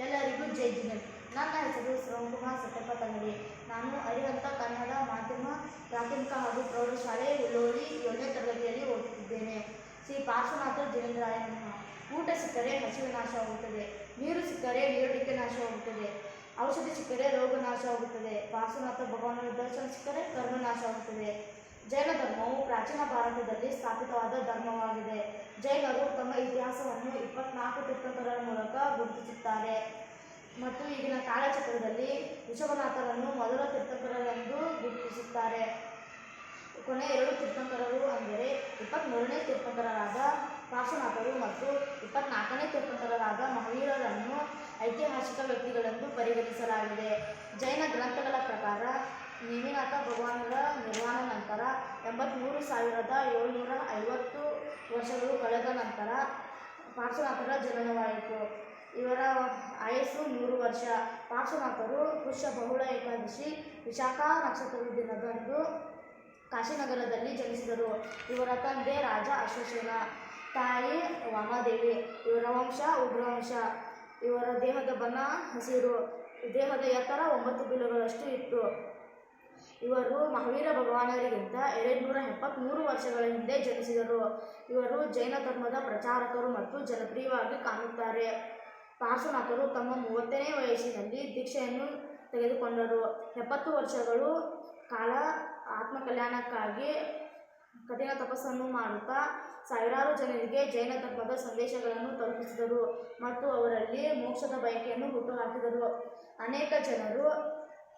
ಎಲ್ಲರಿಗೂ ಜೈ ಜಿಗನ್ ನನ್ನ ಹೆಸರು ಶಿವಕುಮಾರ್ ಸತ್ಯಪ್ಪ ನಾನು ಅರಿಹಂತ ಕನ್ನಡ ಮಾಧ್ಯಮ, ಪ್ರಾಥಮಿಕ ಹಾಗೂ ಪ್ರೌಢಶಾಲೆ ಲೋಲಿ ಏಳನೇ ತರಗತಿಯಲ್ಲಿ ಓದುತ್ತಿದ್ದೇನೆ. ಶ್ರೀ ಪಾರ್ಶ್ವನಾಥ ಜಯೇಂದ್ರಾಯ ನಮಃ ಊಟ ಸಿಕ್ಕರೆ ಹಸಿವು ನಾಶವಾಗುತ್ತದೆ ನೀರು ಸಿಕ್ಕರೆ ನೀರಡಿಕೆ ನಾಶವಾಗುತ್ತದೆ ಔಷಧಿ ಸಿಕ್ಕರೆ ರೋಗ ನಾಶವಾಗುತ್ತದೆ ಪಾರ್ಶ್ವನಾಥ ಭಗವಾನನ ದರ್ಶನ ಸಿಕ್ಕರೆ ಕರ್ಮ ನಾಶವಾಗುತ್ತದೆ ಜೈನ ಧರ್ಮವು ಪ್ರಾಚೀನ ಭಾರತದಲ್ಲಿ ಸ್ಥಾಪಿತವಾದ ಧರ್ಮವಾಗಿದೆ. ಜೈನರು ತಮ್ಮ ಇತಿಹಾಸವನ್ನು ಇಪ್ಪತ್ನಾಲ್ಕು ತೀರ್ಥಂಕರರ ಮೂಲಕ ಗುರುತಿಸುತ್ತಾರೆ. ಮತ್ತು ಈಗಿನ ಕಾಲಚಕ್ರದಲ್ಲಿ ವಿಶ್ವನಾಥರನ್ನು ಮೊದಲ ತೀರ್ಥಂಕರರೆಂದು ಗುರುತಿಸುತ್ತಾರೆ. ಕೊನೆ ಎರಡು ತೀರ್ಥಂಕರರು ಅಂದರೆ ಇಪ್ಪತ್ತ್ಮೂರನೇ ತೀರ್ಥಂಕರರಾದ ಪಾರ್ಶ್ವನಾಥರು ಮತ್ತು ಇಪ್ಪತ್ನಾಲ್ಕನೇ ತೀರ್ಥಂಕರರಾದ ಮಹಾವೀರರನ್ನು ಐತಿಹಾಸಿಕ ವ್ಯಕ್ತಿಗಳೆಂದು ಪರಿಗಣಿಸಲಾಗಿದೆ. ಜೈನ ಗ್ರಂಥಗಳ ಪ್ರಕಾರ ನೇಮಿನಾಥ ಭಗವಾನರ ನಿರ್ವಾಣ ನಂತರ ಎಂಬತ್ತ್ಮೂರು ಸಾವಿರದ ಏಳ್ನೂರ ಐವತ್ತು ವರ್ಷಗಳು ಕಳೆದ ನಂತರ ಪಾರ್ಶ್ವನಾಥರ ಜನನವಾಯಿತು ಇವರ ಆಯಸ್ಸು ನೂರು ವರ್ಷ. ಪಾರ್ಶ್ವನಾಥರು ಪುಷ್ಯ ಬಹುಳ ಏಕಾದಶಿ ವಿಶಾಖ ನಕ್ಷತ್ರದ ದಿನದಂದು ಕಾಶಿನಗರದಲ್ಲಿ ಜನಿಸಿದರು. ಇವರ ತಂದೆ ರಾಜ ಅಶ್ವಸೇನ, ತಾಯಿ ವಾಮಾದೇವಿ, ಇವರ ವಂಶ ಉಗ್ರವಂಶ. ಇವರ ದೇಹದ ಬಣ್ಣ ಹಸಿರು. ದೇಹದ ಎತ್ತರ ಒಂಬತ್ತು ಬಿಲುಗಳಷ್ಟು ಇತ್ತು. ಇವರು ಮಹಾವೀರ ಭಗವಾನರಿಗಿಂತ ಎರಡುನೂರ ಎಪ್ಪತ್ತ್ಮೂರು ವರ್ಷಗಳ ಹಿಂದೆ ಜನಿಸಿದರು. ಇವರು ಜೈನ ಧರ್ಮದ ಪ್ರಚಾರಕರು ಮತ್ತು ಜನಪ್ರಿಯವಾಗಿ ಕಾಣುತ್ತಾರೆ. ಪಾರ್ಶ್ವನಾಥರು ತಮ್ಮ ಮೂವತ್ತನೇ ವಯಸ್ಸಿನಲ್ಲಿ ದೀಕ್ಷೆಯನ್ನು ತೆಗೆದುಕೊಂಡರು. ಎಪ್ಪತ್ತು ವರ್ಷಗಳು ಕಾಲ ಆತ್ಮಕಲ್ಯಾಣಕ್ಕಾಗಿ ಕಠಿಣ ತಪಸ್ಸನ್ನು ಮಾಡುತ್ತಾ ಸಾವಿರಾರು ಜನರಿಗೆ ಜೈನ ಧರ್ಮದ ಸಂದೇಶಗಳನ್ನು ತಲುಪಿಸಿದರು ಮತ್ತು ಅವರಲ್ಲಿ ಮೋಕ್ಷದ ಬಯಕೆಯನ್ನು ಹುಟ್ಟುಹಾಕಿದರು ಅನೇಕ ಜನರು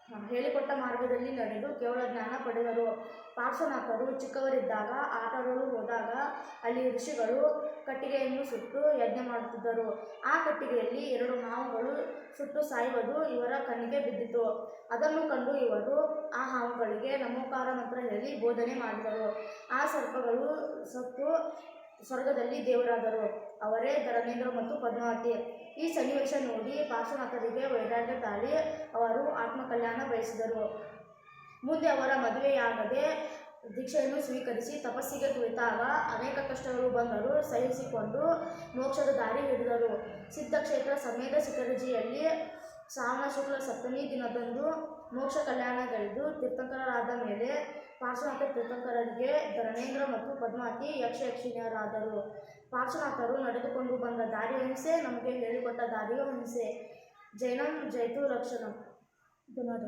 ಹೇಳಿಕೊಟ್ಟ ಮಾರ್ಗದಲ್ಲಿ ನಡೆದು ಕೇವಲ ಜ್ಞಾನ ಪಡೆದರು. ಪಾರ್ಶ್ವನಾಥರು ಚಿಕ್ಕವರಿದ್ದಾಗ ಆಟಗಳು ಹೋದಾಗ ಅಲ್ಲಿ ಋಷಿಗಳು ಕಟ್ಟಿಗೆಯನ್ನು ಸುಟ್ಟು ಯಜ್ಞ ಮಾಡುತ್ತಿದ್ದರು. ಆ ಕಟ್ಟಿಗೆಯಲ್ಲಿ ಎರಡು ಹಾವುಗಳು ಸುಟ್ಟು ಸಾಯುವುದು ಇವರ ಕಣ್ಣಿಗೆ ಬಿದ್ದಿತು. ಅದನ್ನು ಕಂಡು ಇವರು ಆ ಹಾವುಗಳಿಗೆ ನಮೋಕಾರ ಮಂತ್ರ ಹೇಳಿ ಬೋಧನೆ ಮಾಡಿದರು. ಆ ಸರ್ಪಗಳು ಸತ್ತು ಸ್ವರ್ಗದಲ್ಲಿ ದೇವರಾದರು. ಅವರೇ ಧರಣೇಂದ್ರ ಮತ್ತು ಪದ್ಮಾವತಿ. ಈ ಸನ್ನಿವೇಶ ನೋಡಿ ಪಾರ್ಶ್ವನಾಥರಿಗೆ ವೈರಾಗ್ಯ ತಾಳಿ ಅವರು ಆತ್ಮಕಲ್ಯಾಣ ಬಯಸಿದರು. ಮುಂದೆ ಅವರ ಮದುವೆಯಾಗದೆ ದೀಕ್ಷೆಯನ್ನು ಸ್ವೀಕರಿಸಿ ತಪಸ್ಸಿಗೆ ಕುಳಿತಾಗ ಅನೇಕ ಕಷ್ಟಗಳು ಬಂದರು ಸಹಿಸಿಕೊಂಡು ಮೋಕ್ಷದ ದಾರಿ ಹಿಡಿದರು. ಸಿದ್ಧಕ್ಷೇತ್ರ ಸಮೇತ ಶಿಖರಜಿಯಲ್ಲಿ ಶ್ರಾವಣ ಶುಕ್ಲ ಸಪ್ತಮಿ ದಿನದಂದು ಮೋಕ್ಷ ಕಲ್ಯಾಣಗಳಿದ್ದು ತೀರ್ಥಂಕರರಾದ ಮೇಲೆ ಪಾರ್ಶ್ವನಾಥ ತೀರ್ಥಂಕರರಿಗೆ ಧರಣೇಂದ್ರ ಮತ್ತು ಪದ್ಮಾತಿ ಯಕ್ಷಯಕ್ಷಿಣಿಯರಾದರು. ಪಾರ್ಶ್ವನಾಥರು ನಡೆದುಕೊಂಡು ಬಂದ ದಾರಿ ಹಿಂಸೆ ನಮಗೆ ಹೇಳಿಕೊಟ್ಟ ದಾರಿಯೂ ಹಿಂಸೆ. ಜೈನಂ ಜೈತು ರಕ್ಷಣಂ 不拉倒。